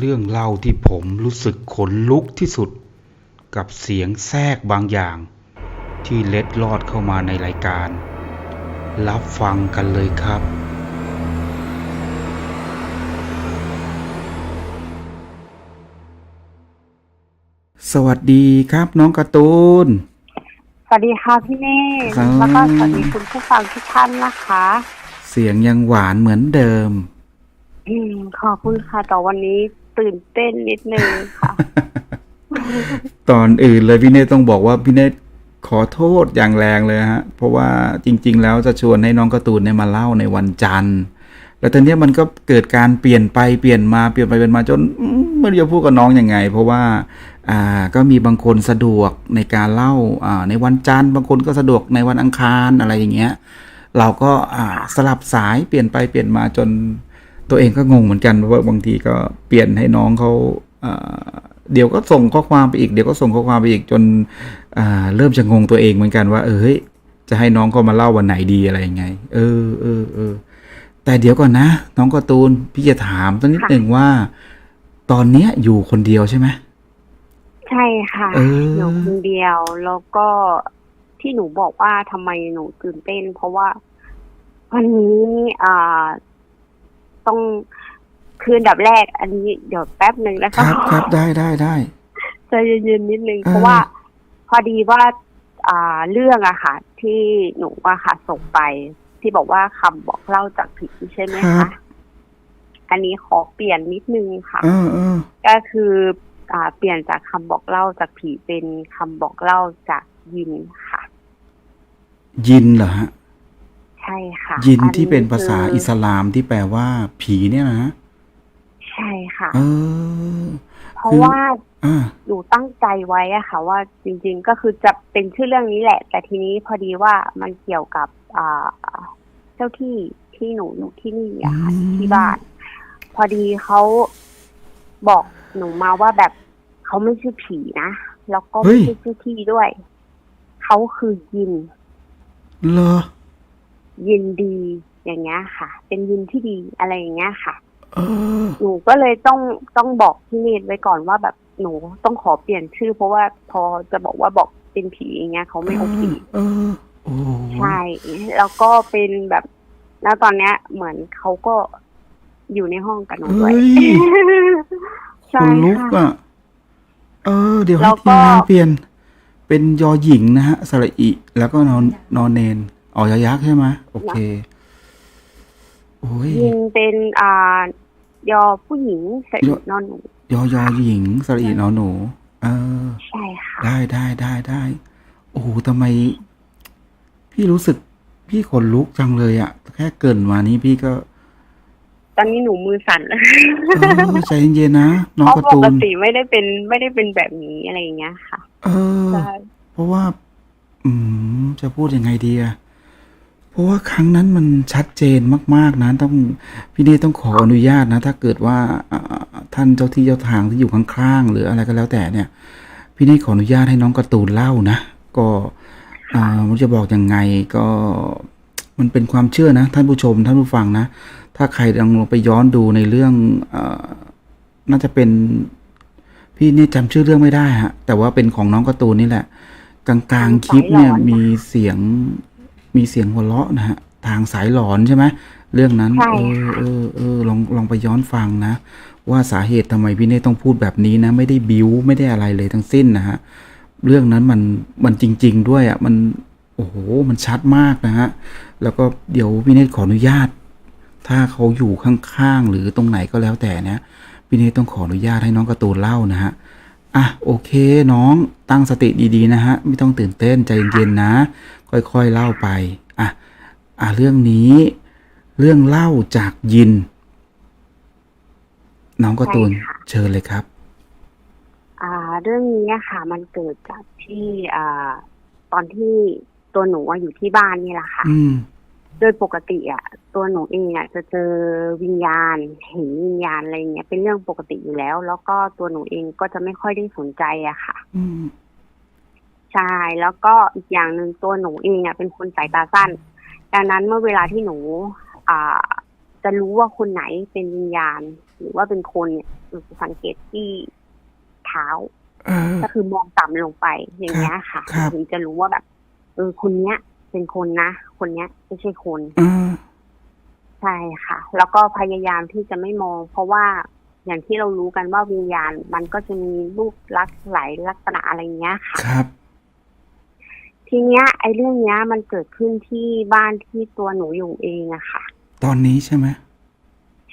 เรื่องเล่าที่ผมรู้สึกขนลุกที่สุด กับเสียงแทรกบางอย่าง ที่เล็ดลอดเข้ามาในรายการ รับฟังกันเลยครับ สวัสดีครับน้องการ์ตูน สวัสดีค่ะพี่เน่ครับ แล้วก็สวัสดีคุณผู้ฟังทุกท่านนะคะ เสียงยังหวานเหมือนเดิม อืมขอบคุณค่ะแต่วันนี้ ตื่นเต้นนิดนึงค่ะ ตอนอื่นเลยพี่เนตต้องบอกว่าพี่เนตขอโทษอย่างแรงเลยฮะ เพราะว่าจริง ๆ แล้วจะชวนให้น้องการ์ตูนเนี่ยมาเล่าในวันจันทร์ แล้วตอนนี้มันก็เกิดการเปลี่ยนไปเปลี่ยนมาเปลี่ยนไปเปลี่ยนมาจนไม่รู้จะพูดกับน้องยังไง เพราะว่าอ่าก็มีบางคนสะดวกในการเล่าอ่าในวันจันทร์บางคนก็สะดวกในวันอังคารอะไรอย่างเงี้ย เราก็อ่าสลับสายเปลี่ยนไปเปลี่ยนมาจน ตัวเองก็งงเหมือนกันเพราะว่าบางทีก็เปลี่ยนให้น้องเขาอ่าเดี๋ยวก็ส่งข้อความไปอีกเดี๋ยวก็ส่งข้อความไปอีกจนอ่าเริ่มจะงงตัวเองเหมือนกันว่า เออเฮ้ยจะให้น้องเขามาเล่าวันไหนดีอะไรยังไง เออเออเออแต่เดี๋ยวก่อนนะ น้องการ์ตูนพี่จะถามสักนิดค่ะหนึ่งว่า ตอนเนี้ยอยู่คนเดียวใช่ไหมใช่ค่ะเออหนูคนเดียวแล้วก็ที่หนูบอกว่าทำไมหนูตื่นเต้น เพราะว่าวันนี้อ่า ต้องคืออันดับแรก อันนี้เดี๋ยวแป๊บหนึ่งนะคคะรับครับได้ได้ได้ใจเย็นๆนิดนึงเออเพราะว่าพอดีว่า อ่าเรื่องอะค่ะ ที่หนูอะค่ะส่งไป ที่บอกว่าคำบอกเล่าจากผีใช่ไหมครัคะบอันนี้ขอเปลี่ยนนิดนึงค่ะ เออเออก็คืออ่าเปลี่ยนจากคำบอกเล่าจากผีเป็นคำบอกเล่าจากยินค่ะ ยินเหรอฮะ ใช่ค่ะยินอัที่เป็นภาษาคือิสลามที่แปลว่า ผีเนี่ยนะใช่ค่ะเออเพราะคือว่าอ่าหนูตั้งใจไว้อะค่ะ ว่าจริง ๆ ก็คือจะเป็นชื่อเรื่องนี้แหละ แต่ทีนี้พอดีว่ามันเกี่ยวกับอ่าเจ้าที่ที่หนูอยู่ที่นี่อะค่ะอืมที่บ้านพอดีเขาบอกหนูมาว่าแบบเขาไม่ใช่ผีนะแล้วก็ไม่ใช่เจ้าที่ด้วยเขาคือยินเหรอ ยินดีอย่างเงี้ยค่ะ เป็นยินที่ดีอะไรอย่างเงี้ยค่ะเออหนูก็เลยต้องต้องบอกพี่เนตไว้ก่อนว่าแบบหนูต้องขอเปลี่ยนชื่อ เพราะว่าพอจะบอกว่าบอกเป็นผีอย่างเงี้ยเขาไม่โอเคเออโอ้ใช่แล้วก็เป็นแบบ แล้วตอนเนี้ย เหมือนเขาก็อยู่ในห้องกับหนูด้วยเฮ้ยคใช่นลุกค่ะอะเออ เดี๋ยวแล้ให้วทีก็มงานเปลี่ยน เป็นยอหญิงนะฮะสระอิแล้วก็นอนนอนเนน อ๋อยอยักษ์ใช่ไหมโอเคโอ้ยยินเป็นอ่ายอผู้หญิงสระยอิอนอนหนูยอยอหญิงสระอินอนหนูเออใช่ค่ะได้ได้ได้ได้โอ้โหทำไม พี่รู้สึกพี่ขนลุกจังเลยอะแค่เกรินมานี้พี่ก็ ตอนนี้หนูมือสั่นแล้วเออใจเย็นๆนะน้องเพราะการ์ปตูกนติไม่ได้เป็นไม่ได้เป็นแบบนี้อะไรอย่างเงี้ยค่ะ เออใช่เพราะว่า อืมจะพูดยังไงดีอะ เพราะว่าครั้งนั้นมันชัดเจนมาก ๆนะต้องพี่เนตต้องขออนุญาตนะ ถ้าเกิดว่าท่านเจ้าที่เจ้าทางที่อยู่ข้างๆหรืออะไรก็แล้วแต่เนี่ย พี่เนตขออนุญาตให้น้องการ์ตูนเล่านะ ก็อ่ามันจะบอกยังไงก็มันเป็นความเชื่อนะ ท่านผู้ชมท่านผู้ฟังนะ ถ้าใครลองลงไปย้อนดูในเรื่องอน่าจะเป็นพี่เนี่ยจำชื่อเรื่องไม่ได้ฮะแต่ว่าเป็นของน้องการ์ตูนนี่แหละ กลางๆคลิปเนี่ยมีเสียง มีเสียงหัวเราะนะฮะทางสายหลอนใช่ไหมเรื่องนั้นใช่เออค่ะเออเออลองลองไปย้อนฟังนะ ว่าสาเหตุทำไมพี่เน่ต้องพูดแบบนี้นะ ไม่ได้บิ้วไม่ได้อะไรเลยทั้งสิ้นนะฮะเรื่องนั้นมันมันจริง ๆ ด้วยอะมันโอ้โหมันชัดมากนะฮะแล้วก็เดี๋ยวพี่เนตขออนุญาต ถ้าเขาอยู่ข้างๆหรือตรงไหนก็แล้วแต่นะพี่เนตต้องขออนุญาตให้น้องการ์ตูนเล่านะฮะอะโอเคน้องตั้งสติดีๆนะฮะ ไม่ต้องตื่นเต้นใจเย็นๆนะ ค่อยๆเล่าไปอะอะเรื่องนี้เรื่องเล่าจากยิน น้องการ์ตูนใช่ค่ะเชิญเลยครับ อ่า เรื่องนี้อะค่ะ มันเกิดจากที่อ่าตอนที่ตัวหนูอะอยู่ที่บ้านนี่แหละค่ะอืมโดยปกติอะ ตัวหนูเองอะจะเจอวิญญาณเห็นวิญญาณอะไรเงี้ยเป็นเรื่องปกติอยู่แล้ว แล้วก็ตัวหนูเองก็จะไม่ค่อยได้สนใจอะค่ะ อืม ใช่แล้วก็อีกอย่างหนึ่งตัวหนูเองอะเป็นคนสายตาสั้น ดังนั้นเมื่อเวลาที่หนู อ่า จะรู้ว่าคนไหนเป็นวิญญาณ หรือว่าเป็นคนเนี่ยหนูจะสังเกตที่เท้าเออก็คือมองต่ำลงไปอย่างเงี้ยค่ะครับถึงจะรู้ว่าแบบเออคนเนี้ย เป็นคนนะคนเนี้ยไม่ใช่คนเออใช่ค่ะ แล้วก็พยายามที่จะไม่มอง เพราะว่าอย่างที่เรารู้กันว่าวิญญาณ มันก็จะมีรูปลักษณ์หลายลักษณะอะไรเงี้ยค่ะครับ ทีเนี้ย ไอ้เรื่องเนี้ย มันเกิดขึ้นที่บ้านที่ตัวหนูอยู่เองอะค่ะ ตอนนี้ใช่ไหม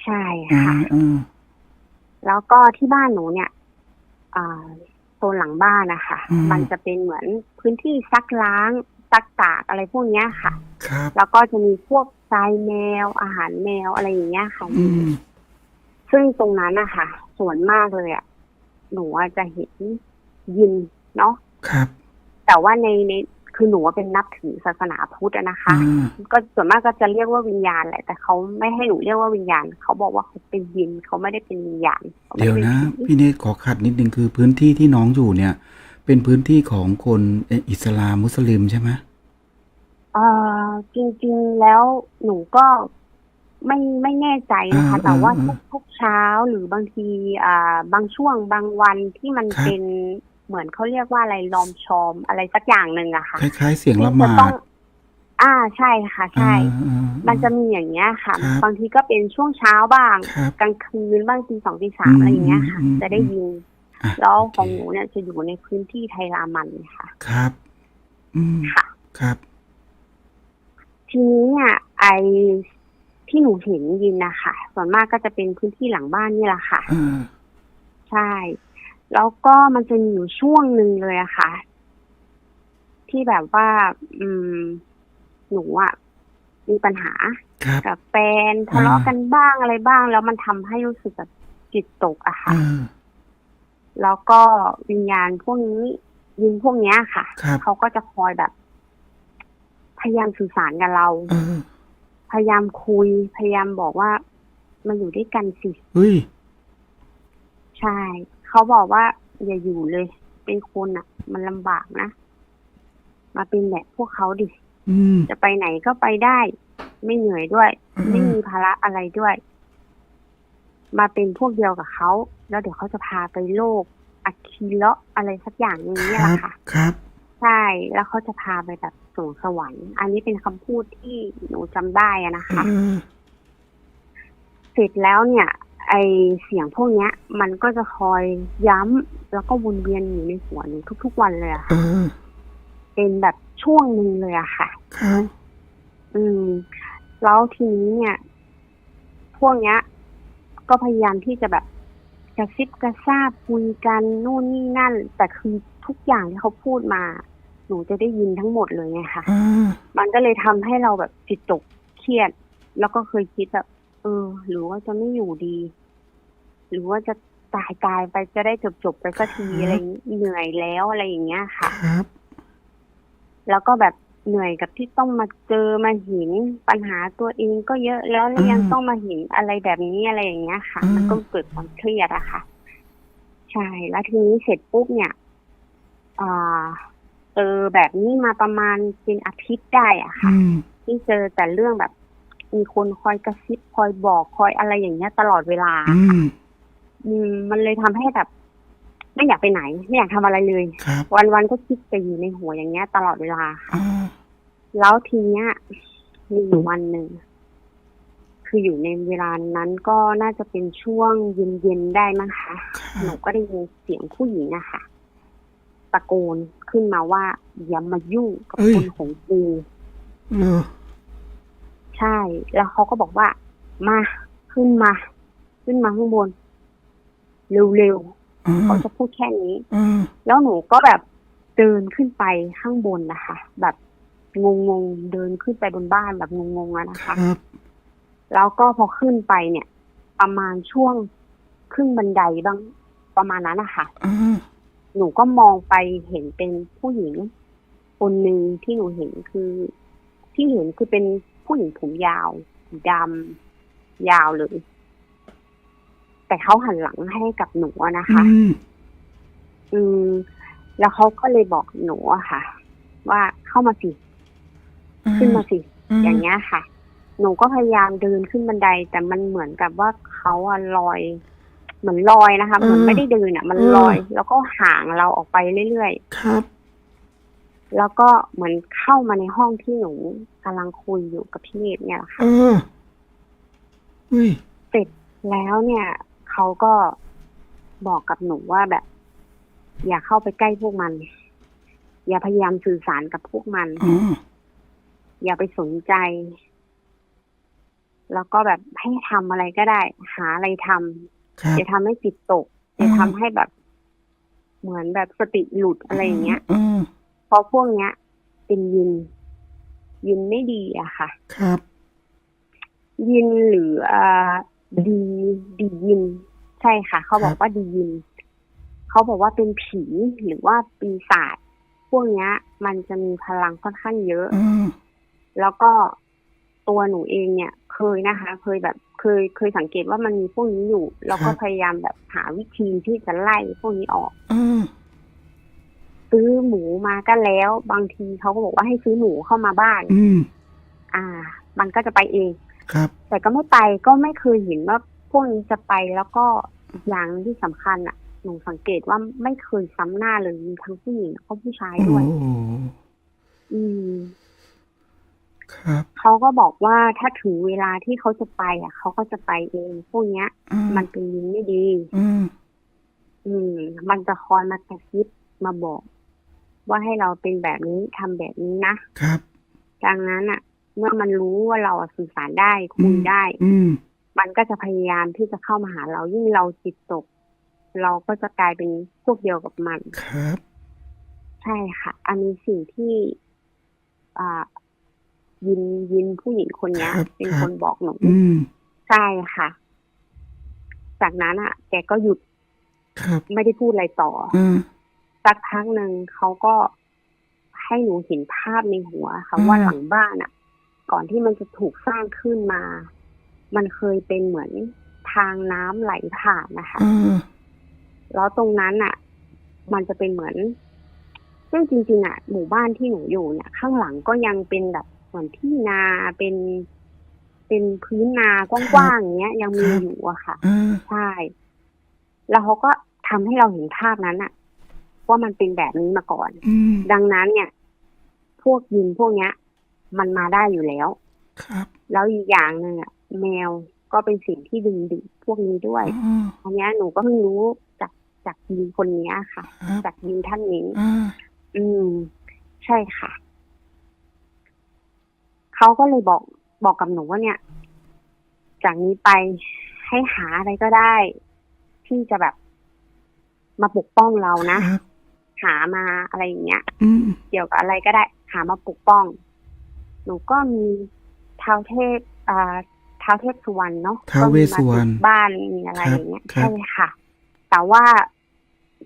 ใช่อ่าค่ะ อ่าแล้วก็ที่บ้านหนูเนี่ยอ่าโซนหลังบ้านนะคะมันจะเป็นเหมือนพื้นที่ซักล้างซักตากอะไรพวกเนี้ยค่ะ ครับ แล้วก็จะมีพวกทรายแมวอาหารแมวอะไรอย่างเงี้ยค่ะ อืม ซึ่งตรงนั้นนะคะส่วนมากเลยอะหนูอะจะเห็นยินเนาะ ครับ แต่ว่าในใน คือหนูอะเป็นนับถือศาสนาพุทธอะนะคะอ่าก็ส่วนมากก็จะเรียกว่าวิญญาณแหละ แต่เขาไม่ให้หนูเรียกว่าวิญญาณ เขาบอกว่าเขาเป็นยินเขาไม่ได้เป็นวิญญาณขาไม่เดี๋ยวป็นะผีพี่เนตขอขัดนิดนึงคือพื้นที่ที่น้องอยู่เนี่ย เป็นพื้นที่ของคนเอ่ออิสลามมุสลิมใช่ไหมเอ่อจริงๆแล้วหนูก็ไม่ไม่แน่ใจนะคะแต่ว่าทุกทุกเช้าหรือบางทีอ่าบางช่วงบางวันที่มันเป็น เหมือนเขาเรียกว่าอะไรลอมชอมอะไรสักอย่างหนึ่งอะค่ะคล้ายๆเสียงละหที่มาจะต้องดอ่าใช่ค่ะ ใช่อ่าอ่ามันจะมีอย่างเงี้ยค่ะครับบางทีก็เป็นช่วงเช้าบ้างครับกลางคืนบ้างตีสองตีสามอืมอะไรอย่างเงี้ยค่ะอืมจะได้ยินอะแล้วโอเคของหนูเนี่ยจะอยู่ในพื้นที่ไทยรามันค่ะ ครับ อืมค่ะ ครับ ทีนี้เนี่ยไอที่หนูเห็นยินนะคะส่วนมากก็จะเป็นพื้นที่หลังบ้านนี่แหละค่ะอ่าใช่ แล้วก็มันจะมีอยู่ช่วงหนึ่งเลยอะค่ะ ที่แบบว่า อืม หนูอะมีปัญหาครับ กับแฟนทะเลาะกันบ้างอะไรบ้าง แล้วมันทำให้รู้สึกแบบจิตตกอะค่ะ อ่า แล้วก็วิญญาณพวกนี้ยินพวกเนี้ยค่ะ ครับ เขาก็จะคอยแบบ พยายามสื่อสารกับเรา เออพยายามคุย พยายามบอกว่ามาอยู่ด้วยกันสิ เฮ้ย ใช่ เขาบอกว่า อย่าอยู่เลย เป็นคนอะ มันลำบากนะ มาเป็นแบบพวกเขาดิอืมจะไปไหนก็ไปได้ ไม่เหนื่อยด้วยอืมไม่มีภาระอะไรด้วย มาเป็นพวกเดียวกับเขา แล้วเดี๋ยวเขาจะพาไปโลกอัคคีเลาะอะไรสักอย่างหนึงคเนี่ยรัแหบละค่ะ ครับ ใช่ แล้วเขาจะพาไปแบบสวงสวรรค์ อันนี้เป็นคำพูดที่หนูจำได้อะนะคะเออเสร็จแล้วเนี่ย ไอเสียงพวกเนี้ย มันก็จะคอยย้ำแล้วก็วนเวียนอยู่ในหัวหนูทุก ๆ วันเลยอะเอค่ะอเป็นแบบช่วงหนึ่งเลยอะค่ะครับอืม แล้วทีนี้เนี่ย พวกเนี้ย ก็พยายามที่จะแบบกระซิบกระซาบคุยกันนู่นนี่นั่น แต่คือทุกอย่างที่เขาพูดมา หนูจะได้ยินทั้งหมดเลยไงคะอ่ามันก็เลยทำให้เราแบบจิตตกเครียด แล้วก็เคยคิดแบบ เออ หรือว่าจะไม่อยู่ดี หรือว่าจะตายตายไปจะได้จบจบๆไปสักทีอะไรอย่างงี้เหนื่อยแล้วอะไรอย่างเงี้ยค่ะครับ แล้วก็แบบเหนื่อยกับที่ต้องมาเจอมาเห็นปัญหาตัวเองก็เยอะแล้วแล้วยังอืมต้องมาเห็นอะไรแบบนี้อะไรอย่างเงี้ยค่ะอืมมันก็เกิดความเครียดอะค่ะ ใช่ แล้วทีนี้เสร็จปุ๊บเนี่ยอ่าเจอแบบนี้มาประมาณเป็นอาทิตย์ได้อะค่ะอืมที่เจอแต่เรื่องแบบ มีคนคอยกระซิบคอยบอกคอยอะไรอย่างเงี้ย ตลอดเวลา อืม อืมมันเลยทำให้แบบ ไม่อยากไปไหน ไม่อยากทำอะไรเลย ครับวันวันๆก็คิดแต่อยู่ในหัวอย่างเงี้ย ตลอดเวลา อ่าแล้วทีเนี้ยมีอยู่วันหนึ่ง คืออยู่ในเวลานั้นก็น่าจะเป็นช่วงเย็นๆได้มั้งคะ คหรันูบก็ได้ยินเสียงผู้หญิงอะค่ะ ตะโกนขึ้นมาว่าอย่ามายุ่งกับคนของกูเลอ ใช่ แล้วเขาก็บอกว่า มาขึ้นมา ขึ้นมาข้างบน เร็วอ่าๆเขาจะพูดแค่นี้อ่าแล้วหนูก็แบบเดินขึ้นไปข้างบนนะคะ แบบงงๆเดินขึ้นไปบนบ้านแบบงงๆอะนะคคะรับแล้วก็พอขึ้นไปเนี่ย ประมาณช่วงครึ่งบันไดบ้างประมาณนั้นนะคะอ่าหนูก็มองไปเห็นเป็นผู้หญิงคนหนึ่งที่หนูเห็นคือ ที่เห็นคือเป็น ผู้หญิงผมยาวสีดำยาวเลย แต่เขาหันหลังให้กับหนูอะนะคะอืมอืม แล้วเขาก็เลยบอกหนูอะค่ะ ว่าเข้ามาสิ ขึ้นมาสิ อย่างเงี้ยค่ะหหนูก็พยายามเดินขึ้นบันได แต่มันเหมือนกับว่าเขาอะลอยเหมือนลอยนะคะเหมือนไม่ได้เดินอะมันลอย แล้วก็ห่างเราออกไปเรื่อยๆครับ แล้วก็เหมือนเข้ามาในห้องที่หนูกำลังคุยอยู่กับพี่เนตรเนี่ยแหละค่ะเออเฮ้ยเสร็จแล้วเนี่ยเขาก็บอกกับหนูว่าแบบ อย่าเข้าไปใกล้พวกมัน อย่าพยายามสื่อสารกับพวกมันอ๋ออย่าไปสนใจ แล้วก็แบบให้ทำอะไรก็ได้ หาอะไรทำครับอย่าทำให้จิตตกอย่าทำให้แบบ เหมือนแบบสติหลุดอะไรอย่างเงี้ยเออเพ ราะพวกเนี้ย เป็นยิน ยินไม่ดีอะค่ะ ครับ ยินหรืออ่าดีดียิน ใช่ค่ะ เขาบอกว่าดียิน เขาบอกว่าเป็นผีหรือว่าปีศาจพวกเนี้ย มันจะมีพลังค่อนข้างเยอะเออแล้วก็ตัวหนูเองเนี่ย เคยนะคะ เคยแบบเคยเคยสังเกตว่ามันมีพวกนี้อยู่แล้วก็พยายามแบบหาวิธีที่จะไล่พวกนี้ออกเออ ซื้อหมูมาก็แล้ว บางทีเขาก็บอกว่าให้ซื้อหมูเข้ามาบ้าน อืม อ่า มันก็จะไปเอง ครับ แต่ก็ไม่ไปก็ไม่เคยเห็นว่าพวกนี้จะไปแล้วก็อีกอย่างที่สำคัญอะหนูสังเกตว่าไม่เคยซ้ำหน้าเลยมีทั้งผู้หญิงแล้วก็ผู้ชายโอ้ด้วยโหอืมครับเขาก็บอกว่าถ้าถึงเวลาที่เขาจะไป อะเขาก็จะไปเองพวกเนี้ยอ่ามันเป็นยิงไม่ดี อืม อืม มันจะคอยมากระซิบมาบอก ว่าให้เราเป็นแบบนี้ทำแบบนี้นะครับ ดังนั้นอะ เมื่อมันรู้ว่าเราอะสื่อสารได้คุยได้ อืมมันก็จะพยายามที่จะเข้ามาหาเรายิ่งเราจิตตก เราก็จะกลายเป็นพวกเดียวกับมันครับ ใช่ค่ะ อันนี้สิ่งที่อ่ายินยินผู้หญิงคนเนี้ยครับเป็นครับคนบอกหนูอืมใช่ค่ะ จากนั้นอะ แกก็หยุดครับไม่ได้พูดอะไรต่ออ่า สักพักหนึ่งเขาก็ให้หนูเห็นภาพในหัวค่ะอืมว่าหลังบ้านอะ ก่อนที่มันจะถูกสร้างขึ้นมา มันเคยเป็นเหมือนทางน้ำไหลผ่านนะคะอ่าแล้วตรงนั้นอะ มันจะเป็นเหมือนซึ่งจริงๆอะหมู่บ้านที่หนูอยู่เนี่ย ข้างหลังก็ยังเป็นแบบเหมือนที่นาเป็นเป็นพื้นนากว้างๆอย่างเงี้ย ยังมีอยู่อะค่ะอ่าใช่ แล้วเขาก็ทำให้เราเห็นภาพนั้นอะ ว่ามันเป็นแบบนี้มาก่อนอืมดังนั้นเนี่ย พวกยินพวกเนี้ย มันมาได้อยู่แล้ว ครับ แล้วอีกอย่างหนึ่งอะแมวก็เป็นสิ่งที่ดึงดูดพวกนี้ด้วยอ่าอันเนี้ยหนูก็เพิ่งรู้จากจากยินคนเนี้ยค่ะครับจากยินท่านนี้อ่าอืม ใช่ค่ะเขาก็เลยบอกบอกกับหนูว่าเนี่ย จากนี้ไปให้หาอะไรก็ได้ ที่จะแบบมาปกป้องเรานะครับ หามาอะไรอย่างเงี้ยอืมเกี่ยวกับอะไรก็ได้ หามาปกป้อง หนูก็มีท้าวเทพอ่าท้าวเทพสุวรรณเนาะท้าวเวสสุวรรณก็มีมาติดบ้านมีอะไรครับอย่างเงี้ยครับใช่ค่ะ แต่ว่า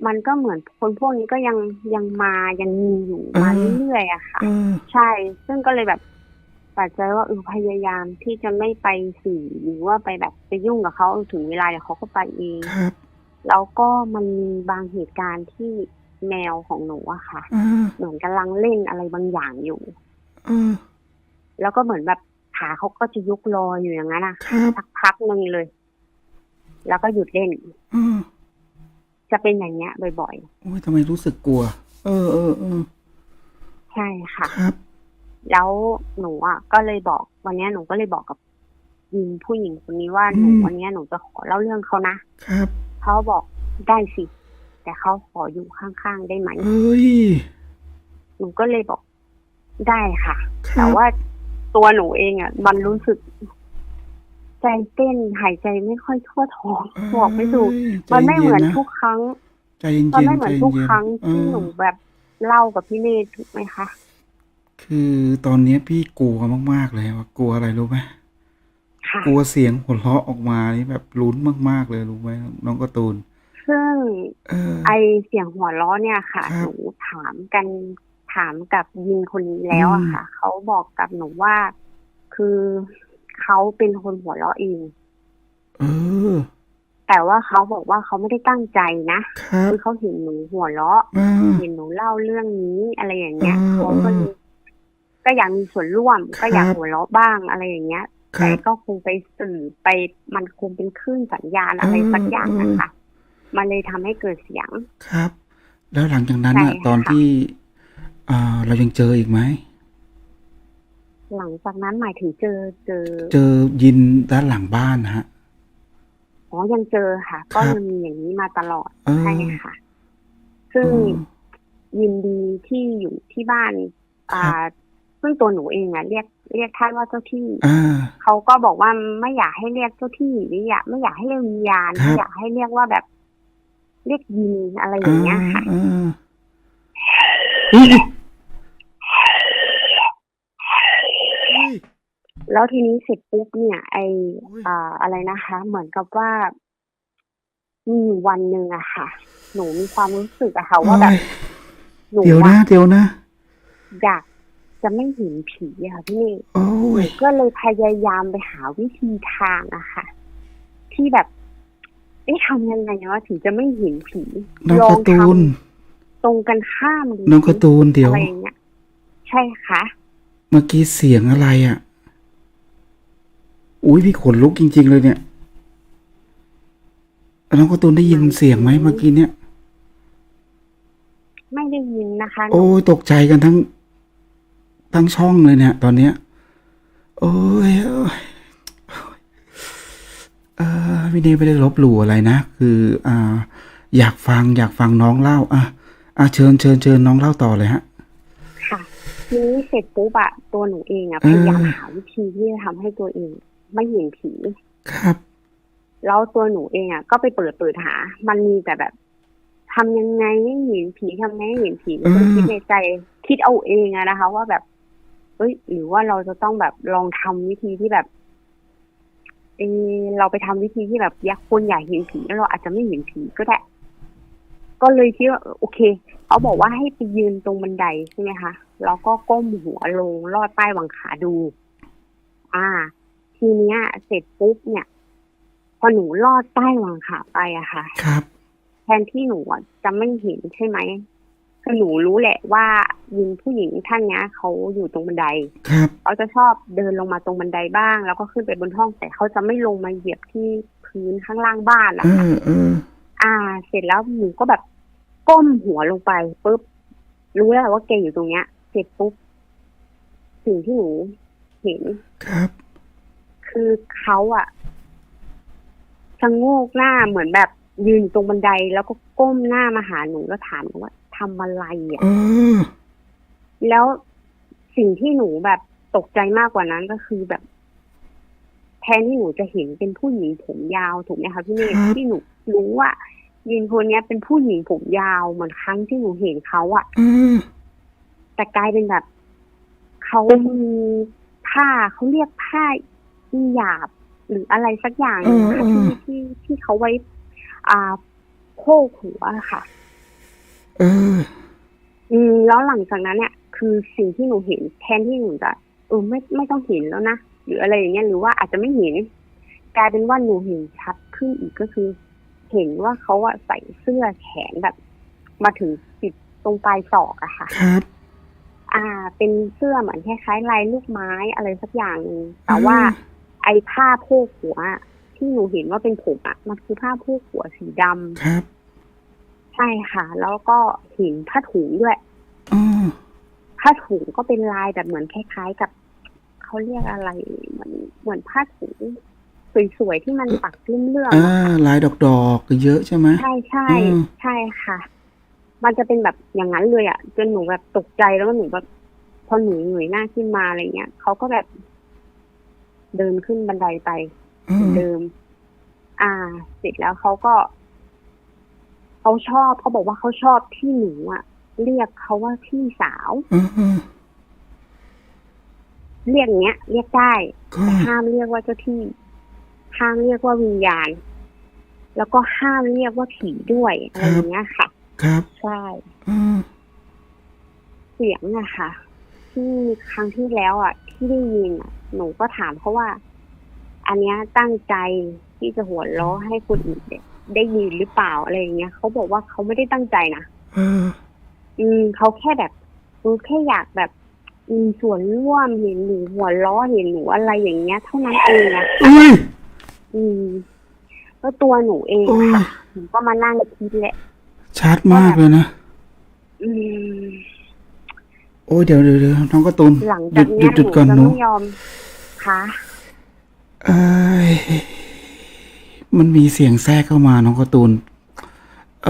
มันก็เหมือนคนพวกนี้ก็ยังยังมายังมีอยู่มาเรื่อยๆอะค่ะเออใช่ ซึ่งก็เลยแบบปัจจัยว่าเออพยายามที่จะไม่ไปสื่อหรือว่าไปแบบไปยุ่งกับเขาถึงเวลาเดี๋ยวเขาก็ไปเองครับแล้วก็มันมีบางเหตุการณ์ที่ แมวของหนูอะค่ะอ่าเหมือนกำลังเล่นอะไรบางอย่างอยู่เออแล้วก็เหมือนแบบขาเขาก็จะยกลอยอยู่อย่างนั้นอะครับสักพักหนึ่งเลย แล้วก็หยุดเล่นอ่าจะเป็นอย่างเงี้ย บ่อยโอ้ยทำไมรู้สึกกลัว เออเออเออๆใช่ค่ะครับ แล้วหนูอะก็เลยบอก วันเนี้ยหนูก็เลยบอกกับยิงผู้หญิงคนนี้ว่าหนูอืมวันเนี้ยหนูจะขอเล่าเรื่องเขานะครับเขาบอกได้สิ แต่เขาขออยู่ข้างๆได้ไหมเอ้ยหนูก็เลยบอกได้ค่ะครัแต่บว่าตัวหนูเองอะ มันรู้สึก ใจเต้นหายใจไม่ค่อยทั่วท้องบอกไม่ถูกใจมันไม่เหมือนย็ะทุกครั้งใจเย็นๆมันไม่เหมือนใจทุกย็นๆครั้งที่เออหนูแบบเล่ากับพี่เนธถูกไหมคะคือตอนเนี้ยพี่กลัวมาก ๆ เลยว่ากลัวอะไรรู้ไหมค่ะกลัวเสียงหัวเราะออกมานี่แบบลุ้นมาก ๆ เลยรู้ไหมน้องการ์ตูนซึ่งเออไอเสียงหัวล้อเนี่ยค่ะครับหนูถามกันถามกับยิงคนนี้แล้วอะค่ะ เขาบอกกับหนูว่า คือเขาเป็นคนหัวล้อเองเออแต่ว่าเขาบอกว่าเขาไม่ได้ตั้งใจนะครับคือเขาเห็นหนูหัวเราะอ่าเห็นหนูเล่าเรื่องนี้อะไรอย่างเงี้ยเออเขาก็เลยก็อยากมีส่วนร่วมครับก็อยากหัวเราะบ้างอะไรอย่างเงี้ยครัแต่บก็คงไปสื่อไปมันคงเป็นคลื่นสัญญาณอะไรสักอย่างนะคะ มันเลยทำให้เกิดเสียง ครับ แล้วหลังจากนั้นใช่อะค่ะ ตอนที่อ่าเรายังเจออีกไหม หลังจากนั้นหมายถึงเจอเจอเจอยินด้านหลังบ้านนะฮะ อ๋อยังเจอค่ะครัก็บยังมีอย่างนี้มาตลอดเออ ใช่ค่ะ ซึ่ง อืม ยินดีที่อยู่ที่บ้าน อ่าซึ่งตัวหนูเองอะเรียกเรียกท่านว่าเจ้าที่ อ่า เขาก็บอกว่าไม่อยากให้เรียกเจ้าที่หรืออยากไม่อยากให้เรียกวิญญาณครับ ไม่อยากให้เรียกว่าแบบ เรียกยินอะไรอย่างเงี้ยค่ะอ่าอุ้ยอุ้ยแล้วทีนี้เสร็จปุ๊บเนี่ย ไออุ้ยอ่าอะไรนะคะ เหมือนกับว่ามีอยู่วันหนึ่งอะค่ะ หนูมีความรู้สึกอะค่ะว่าแบบหนูเดี๋ยวนะอะเดี๋ยวนะ อยากจะไม่เห็นผีอะค่ะพี่เมฆโอ้หนูยก็เลยพยายามไปหาวิธีทางอะค่ะ ที่แบบ เอ๊ะทำยังไงวะถึงจะไม่เห็นผีน้องลอการ์ตูนทำตรงกันข้ามดูน้องการ์ตูนเดี๋ยวอะไรอย่างเงี้ย ใช่ค่ะ เมื่อกี้เสียงอะไรอะ อุ้ยพี่ขนลุกจริง ๆ เลยเนี่ยน้องการ์ตูนได้ยินเสียงไหมเมื่อกี้เนี่ย ไม่ได้ยินนะคะ โอ้ยตกใจกันทั้ง ทั้งช่องเลยเนี่ย ตอนเนี้ย โอ้ยโอ้ย เออพี่เนยไม่ได้ลบหลู่อะไรนะ คืออ่าอยากฟังอยากฟังน้องเล่าอะอะเชิญเชิญเชิญน้องเล่าต่อเลยฮะค่ะทีนี้เสร็จปุ๊บอะตัวหนูเองอะเอพอยายามหาวิธีที่จะทำให้ตัวเอง ไม่เห็นผีครับแล้วตัวหนูเองอะก็ไปเปิดเปิดหา มันมีแต่แบบทำยังไงให้เห็นผีทำยังไงให้เห็นผีหนูก็เออคิดในใจ คิดเอาเองอะนะคะ ว่าแบบเอ้ยหรือว่าเราจะต้องแบบลองทำวิธีที่แบบ เออเราไปทำวิธีที่แบบอยากคนอยากเห็นผีแล้วเราอาจจะไม่เห็นผีก็ได้ก็เลยคิดว่าเออโอเคเขาบอกว่าให้ไปยืนตรงบันไดใช่ไหมคะแล้วก็ก้มหัวลงลอดใต้หวังขาดู อ่า ทีเนี้ย เสร็จปุ๊บเนี่ย พอหนูลอดใต้หวังขาไปอะค่ะ ครับ แทนที่หนูอะจะไม่เห็นใช่ไหม คือหนูรู้แหละว่ายิงผู้หญิงท่านเนี้ยเขาอยู่ตรงบันไดครับเขาจะชอบเดินลงมาตรงบันไดบ้าง แล้วก็ขึ้นไปบนห้องแต่เขาจะไม่ลงมาเหยียบที่พื้นข้างล่างบ้านนะเอคะอเอออ่า เสร็จแล้วหนูก็แบบก้มหัวลงไปปุ๊บรู้แล้วว่าแกอยู่ตรงเนี้ย เสร็จปุ๊บสิ่งที่หนูเห็นครับ คือเขาอะชะโงกหน้าเหมือนแบบยืนอยู่ตรงบันไดแล้วก็ก้มหน้ามาหาหนูแล้วถามหนูว่า ทำอะไรอะเออแล้วสิ่งที่หนูแบบตกใจมากกว่านั้นก็คือแบบ แทนที่หนูจะเห็นเป็นผู้หญิงผมยาวถูกไหมคะพี่เมฆครับที่หนูรู้ว่ายินคนเนี้ยเป็นผู้หญิงผมยาวเหมือนครั้งที่หนูเห็นเขาอะเออแต่กลายเป็นแบบเขามีผ้าเขาเรียกผ้าอีหยาบ หรืออะไรสักอย่างหนึงค่ะเออที่เออที่ที่เขาไว้ อ่าโพกหัวอะค่ะ เออ อืม แล้วหลังจากนั้นเนี่ย คือสิ่งที่หนูเห็นแทนที่หนูจะเออไม่ไม่ต้องเห็นแล้วนะหรืออะไรอย่างเงี้ยหรือว่าอาจจะไม่เห็น กลายเป็นว่าหนูเห็นชัดขึ้นอีกก็คือ เห็นว่าเขาอะใส่เสื้อแขนแบบ มาถึงปิดตรงปลายศอกอะค่ะครับ อ่า เป็นเสื้อเหมือนคล้ายๆลายลูกไม้อะไรสักอย่างหนึงแต่ว่า ไอ้ผ้าโพกหัวอะที่หนูเห็นว่าเป็นผมอะมันคือผ้าโพกหัวสีดำครับ ใช่ค่ะ แล้วก็เห็นผ้าถุงด้วยอ๋อผ้าถุงก็เป็นลายแบบเหมือนคล้ายๆกับเขาเรียกอะไรเหมือนเหมือนผ้าถุงสวยๆที่มันปักเลื่อมๆอ่าอะลายดอกดอกๆเยอะใช่ไหมใช่ใช่อืมใช่ค่ะ มันจะเป็นแบบอย่างนั้นเลยอะ่ะจนหนูแบบตกใจแล้วก็หนูแบบพอหนูหนุ่ยหน้าขึ้นมาอะไรเงี้ยเขาก็แบบ เดินขึ้นบันไดไปเอเหมือนอเดิม อ่า เสร็จแล้วเขาก็ เขาชอบเขาบอกว่าเขาชอบที่หนูอะเรียกเขาว่าพี่สาวเออเออเรียกอย่างเงี้ย เรียกได้ก็แต่ห้ามเรียกว่าเจ้าที่ ห้ามเรียกว่าวิญญาณ แล้วก็ห้ามเรียกว่าผีด้วยอะไรอย่างเงี้ยค่ะ ครับใช่เออเสียงอะค่ะ ที่ครั้งที่แล้วอะที่ได้ยินอะหนูก็ถามเขาว่า อันเนี้ยตั้งใจที่จะหัวเราะให้คนอื่นเนี่ย ได้ยินหรือเปล่าอะไรอย่างเงี้ยเขาบอกว่าเขาไม่ได้ตั้งใจนะเอออืมเขาแค่แบบเออแค่อยากแบบมีส่วนร่วมเห็นหนูหัวล้อเห็นหนูอะไรอย่างเงี้ย เท่านั้นเองอะอุ้ยอืมแล้วตัวหนูเองโอ้ยค่ะหนูก็มานั่งคิดแหละชัดมากเลยนะอืมโอ้ยเดี๋ยวเดี๋ยวเดี๋ยวน้องการ์ตูนหลังหจายุกดหเนี้ยุยดหหยุดก่อนนูจะหนูไม่ยอมค่ะเอ้ย มันมีเสียงแทรกเข้ามาน้องการ์ตูน เอ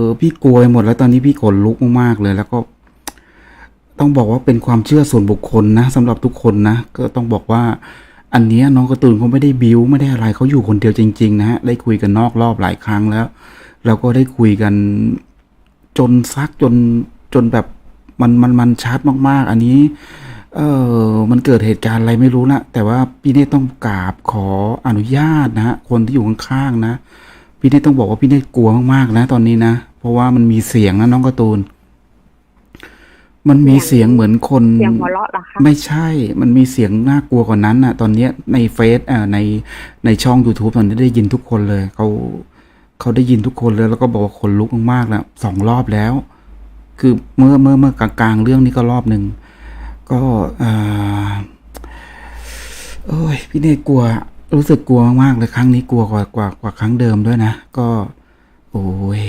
อพี่กลัวหมดแล้วตอนนี้พี่ขนลุกมากๆเลย แล้วก็ ต้องบอกว่าเป็นความเชื่อส่วนบุคคลนะสำหรับทุกคนนะก็ต้องบอกว่า อันนี้น้องการ์ตูนเขาไม่ได้บิ้วไม่ได้อะไรเขาอยู่คนเดียวจริง ๆ นะฮะได้คุยกันนอกรอบหลายครั้งแล้วแล้วก็ได้คุยกันจนซักจนจนแบบมันมันมันชัดมากๆ อันนี้ เออมันเกิดเหตุการณ์อะไรไม่รู้นะแต่ว่าพี่เนตต้องกราบขออนุญาตนะฮะคนที่อยู่ข้างๆนะ พี่เนตต้องบอกว่าพี่เนตกลัวมากๆนะ ตอนนี้นะ เพราะว่ามันมีเสียงนะน้องการ์ตูน มันมีเสียงเหมือนคนเสียงหัวเราะเหรอคะไม่ใช่ มันมีเสียงน่ากลัวกว่านั้นน่ะตอนเนี้ยในเฟซอ่าในในช่อง YouTube ตอนนี้ได้ยินทุกคนเลยเขาเขาได้ยินทุกคนเลยแล้วก็บอกว่าขนลุกมากๆแล้วสองรอบแล้ว คือเมื่อเมื่อเมื่อกลางๆเรื่องนี้ก็รอบหนึ่ง ก็อ่าโอ้ยพี่เนตกลัว รู้สึกกลัวมากๆเลยครั้งนี้กลัวกว่ากว่ากว่าครั้งเดิมด้วยนะ ก็ โอ้ย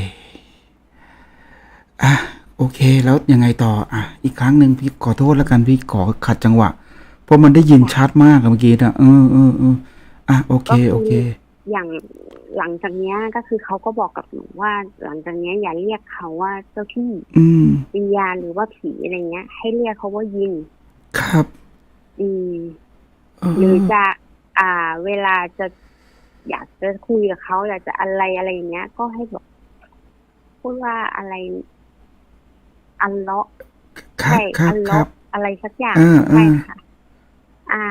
อะโอเค แล้วยังไงต่ออะอีกครั้งหนึ่งพี่ขอโทษแล้วกันพี่ขอขัดจังหวะ เพราะมันได้ยินชัดมากอะเมื่อกี้นะเออเออเอออะโอเคโอเค อย่างหลังจากเนี้ยก็คือเขาก็บอกกับหนูว่า หลังจากเนี้ยอย่าเรียกเขาว่าเจ้าที่อืมวิญญาณหรือว่าผีอะไรเงี้ย ให้เรียกเขาว่ายิน ครับ อืมเออหรือจะ อ่า เวลาจะอยากจะคุยกับเขาอยากจะอะไรอะไรอย่างเงี้ย ก็ให้บอกพูดว่าอะไร อันเลาะครับใช่ครับอันครัเลาะบอะไรสักอย่างเออเออใช่ค่ะ อ่า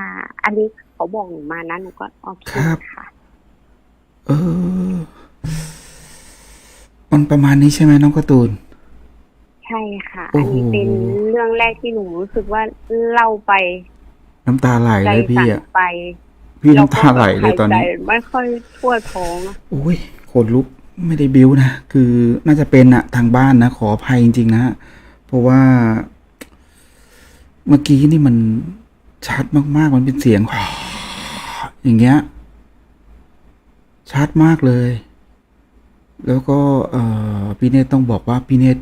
อันนี้เขาบอกหนูมานะหนูก็โอเคครับค่ะ เออ มันประมาณนี้ใช่ไหมน้องการ์ตูน ใช่ค่ะโอ้อันโหนี้เป็นเรื่องแรกที่หนูรู้สึกว่าเล่าไป น้ำตาไหลใจเลยพี่สั่นอะไป พี่น้ำตาไหลเลยตอนนี้หาใจไม่ค่อยทั่วท้องอะโอ้ยขนลุกไม่ได้บิ้วนะ คือน่าจะเป็นอะทางบ้านนะ ขออภัยจริง ๆ นะ เพราะว่า เมื่อกี้นี่มันชัดมาก ๆ มันเป็นเสียง อย่างเงี้ย ชัดมากเลย แล้วก็เอ่อพี่เนตต้องบอกว่าพี่เนต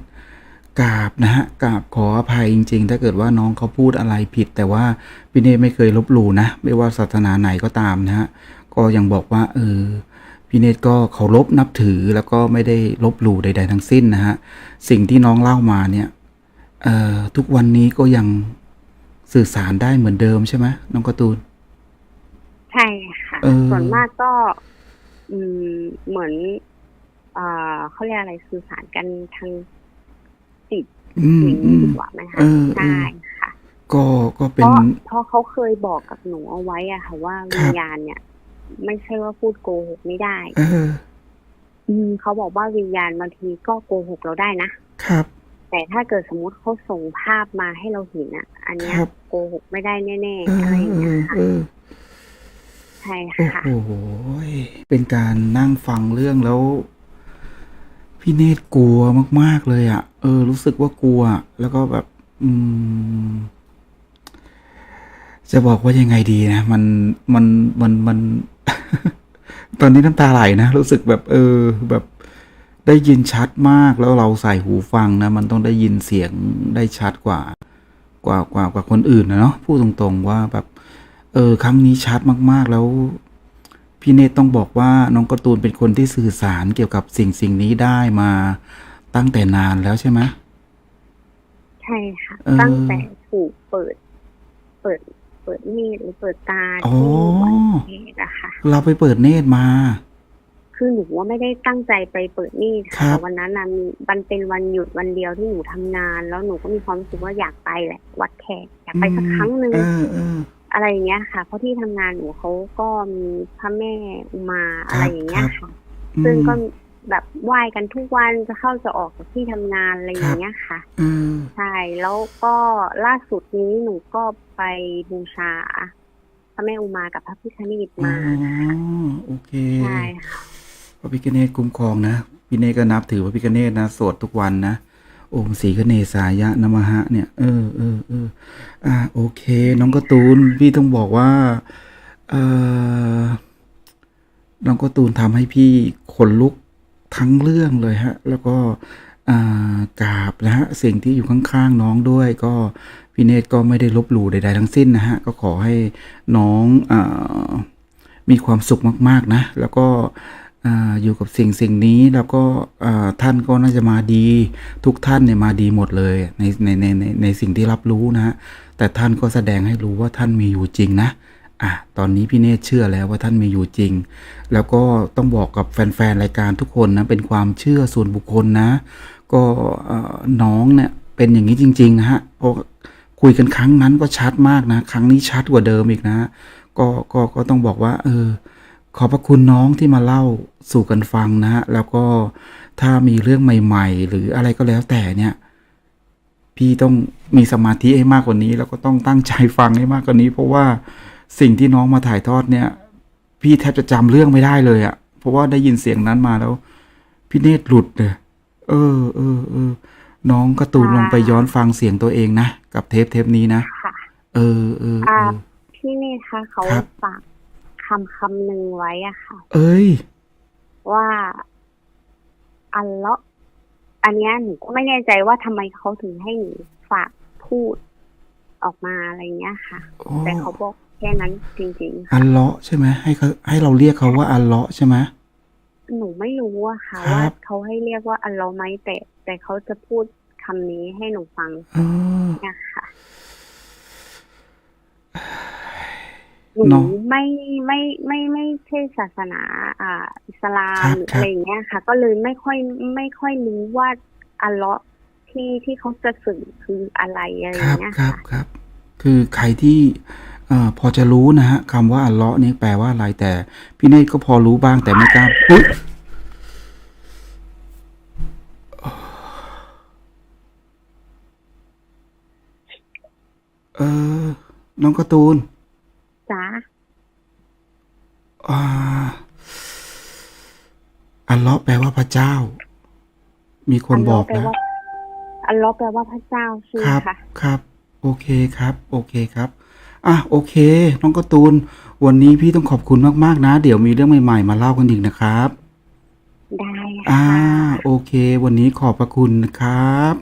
กราบนะฮะกราบขออภัยจริง ๆ ถ้าเกิดว่าน้องเขาพูดอะไรผิด แต่ว่าพี่เนตไม่เคยลบหลู่นะ ไม่ว่าศาสนาไหนก็ตามนะฮะก็ยังบอกว่าเออพี่เนตก็เคารพนับถือแล้วก็ไม่ได้ลบหลู่ใด ๆ ทั้งสิ้นนะฮะสิ่งที่น้องเล่ามาเนี่ยเอ่อทุกวันนี้ก็ยังสื่อสารได้เหมือนเดิมใช่ไหมน้องการ์ตูน ใช่ค่ะเออส่วนมากก็ อืมเหมือนอ่าเขาเรียกอะไรสื่อสารกันทางจิตอืมอย่างอืนี้ม ดีกว่าไหมคะเออเออใช่ค่ะ ก็ก็เพเป็นราะเพราะเขาเคยบอกกับหนูเอาไว้อะค่ะ ว่าควิรับญญาณเนี่ย ไม่ใช่ว่าพูดโกหกไม่ได้ เออ อืมเขาบอกว่าวิญญาณบางทีก็โกหกเราได้นะ ครับ แต่ถ้าเกิดสมมุติเขาส่งภาพมาให้เราเห็นอะอันเนี้ยครับ โกหกไม่ได้แน่ เอๆออะไรอย่างเอเงี้ยอค่ะ เออ ใช่โอ้โหเป็นการนั่งฟังเรื่องแล้ว พี่เนตรกลัวมาก ๆ เลยอะ่ะ เออ รู้สึกว่ากลัว แล้วก็แบบ อืม จะบอกว่ายังไงดีนะ มันมันมันมัน ตอนนี้น้ำตาไหลนะ รู้สึกแบบ เออ แบบได้ยินชัดมากแล้วเราใส่หูฟังนะ มันต้องได้ยินเสียงได้ชัดกว่า กว่ากว่ากว่าคนอื่นนะเนาะพูดตรงๆว่าแบบ เออครั้งนี้ชัดมากๆแล้ว พี่เนตต้องบอกว่าน้องการ์ตูนเป็นคนที่สื่อสารเกี่ยวกับสิ่งสิ่งนี้ได้มาตั้งแต่นานแล้วใช่ไหมใช่ค่ะเออตั้งแต่ถูกเปิด เปิด เปิดเนตรหรือเปิดตาอ๋อที่วัดเทศอะค่ะเราไปเปิดเนตรมา คือหนูว่าไม่ได้ตั้งใจไปเปิดเนตรครัค่ะบแต่วันนั้นนะมีมันเป็นวันหยุดวันเดียวที่หนูทำงาน แล้วหนูก็มีความรู้สึกว่าอยากไปแหละ วัดแขกอยากไปสักครั้งหนึ่งเออเอออะไรอย่างเงี้ยค่ะ เพราะที่ทำงานหนูเขาก็มีพระแม่อุมาอะไรอย่างเงี้ยค่ะอืมซึ่งก็แบบไหว้กันทุกวันจะเข้าจะออกจากที่ทำงานอะไรอย่างเงี้ยค่ะเออใช่แล้วก็ล่าสุดนี้หนูก็ไปบูชาพระแม่อุมากับพระพิฆเนศอ๋อมาโอเคใช่ค่ะพระพิฆเนศคุ้มครองนะพี่เนตรก็นับถือพระพิฆเนศนะสวดทุกวันนะ โอมสีคเนสายะนมหะเนี่ย เออเออเอออ่าโอเค น้องกร์ตูนพี่ต้องบอกว่าเออน้องกร์ตูนทำให้พี่ขนลุกทั้งเรื่องเลยฮะ แล้วก็กราบนะฮะสิ่งที่อยู่ข้างๆน้องด้วยก็พี่เนตก็ไม่ได้ลบหลู่ใดๆทั้งสิ้นนะฮะ ก็ขอให้น้องอมีความสุขมากๆนะ แล้วก็ อยู่กับสิ่งสิ่งนี้แล้วก็ท่านก็น่าจะมาดี ทุกท่านเนี่ยมาดีหมดเลยในในในในในสิ่งที่รับรู้นะฮะแต่ท่านก็แสดงให้รู้ว่าท่านมีอยู่จริงนะอะตอนนี้พี่เนตรเชื่อแล้วว่าท่านมีอยู่จริง แล้วก็ต้องบอกกับแฟนๆรายการทุกคนนะเป็นความเชื่อส่วนบุคคลนะ ก็น้องเนี่ยเป็นอย่างนี้จริงๆนะฮะเพราะคุยกันครั้งนั้นก็ชัดมากนะ ครั้งนี้ชัดกว่าเดิมอีกนะ ก็ก็ก็ต้องบอกว่า เออ ขอบพระคุณน้องที่มาเล่าสู่กันฟังนะฮะแล้วก็ถ้ามีเรื่องใหม่ ๆ หรืออะไรก็แล้วแต่เนี่ย พี่ต้องมีสมาธิให้มากกว่านี้ แล้วก็ต้องตั้งใจฟังให้มากกว่านี้ เพราะว่าสิ่งที่น้องมาถ่ายทอดเนี่ย พี่แทบจะจำเรื่องไม่ได้เลยอะ่ะ เพราะว่าได้ยินเสียงนั้นมาแล้ว พี่เนตรหลุดเลยเออเออเออน้องการ์ตูนลงไปย้อนฟังเสียงตัวเองนะ กับเทปเทปนี้นะค่ะเออเออเออ่าอพี่เนตรคะเขาครับฝาก คำคำหนึ่งไว้อะค่ะ เอ้ย ว่าอัลเลาะห์อันเนี้ยหนูก็ไม่แน่ใจว่าทำไมเขาถึงให้หนูฝากพูดออกมาอะไรเงี้ยค่ะ โอ้ แต่เขาบอกแค่นั้นจริงอัลเลาะห์ใช่ไหมให้เขาให้เราเรียกเขาว่าอัลเลาะห์ใช่ไหม ๆ หนูไม่รู้อะค่ะ ครับ ว่าเขาให้เรียกว่าอัลเลาะห์ไหมแต่แต่เขาจะพูดคำนี้ให้หนูฟังเออ เนี่ยค่ะ หเนนูอะไม่ไม่ไม่ไม่ใช่ศาสนาอ่าอิสลาครัมบหรือครับอะไรอย่างเงี้ยค่ะ ก็เลยไม่ค่อยไม่ค่อยรู้ว่าอัลเลาะห์ที่ที่เขาจะสื่อคืออะไรอะไรอครัย่าบงเงี้ยครับค่ะครับ คือใครที่เอ่อพอจะรู้นะฮะคำว่าอัลเลาะห์นี่แปลว่าอะไรแต่ พี่เนตรก็พอรู้บ้างแต่ไม่กล้าอุ๊ยเออน้องการ์ตูน จ้าอ่าอัลเลาะห์แปลว่าพระเจ้า มีคนบอกแปลนะว่าอัลเลาะห์แปลว่าพระเจ้าใช่ไหมครับคะครับ โอเคครับ โอเคครับ อะโอเค น้องการ์ตูน วันนี้พี่ต้องขอบคุณมากๆนะ เดี๋ยวมีเรื่องใหม่ๆ มาเล่ากันอีกนะครับ ได้อ่าค่ะโอเค วันนี้ขอบพระคุณนะครับ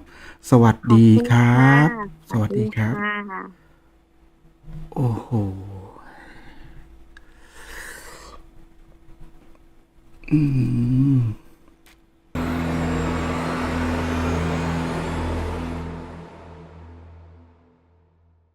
สวัสดีครับขอณสวัสดีครับค่ะโอ้โห อืม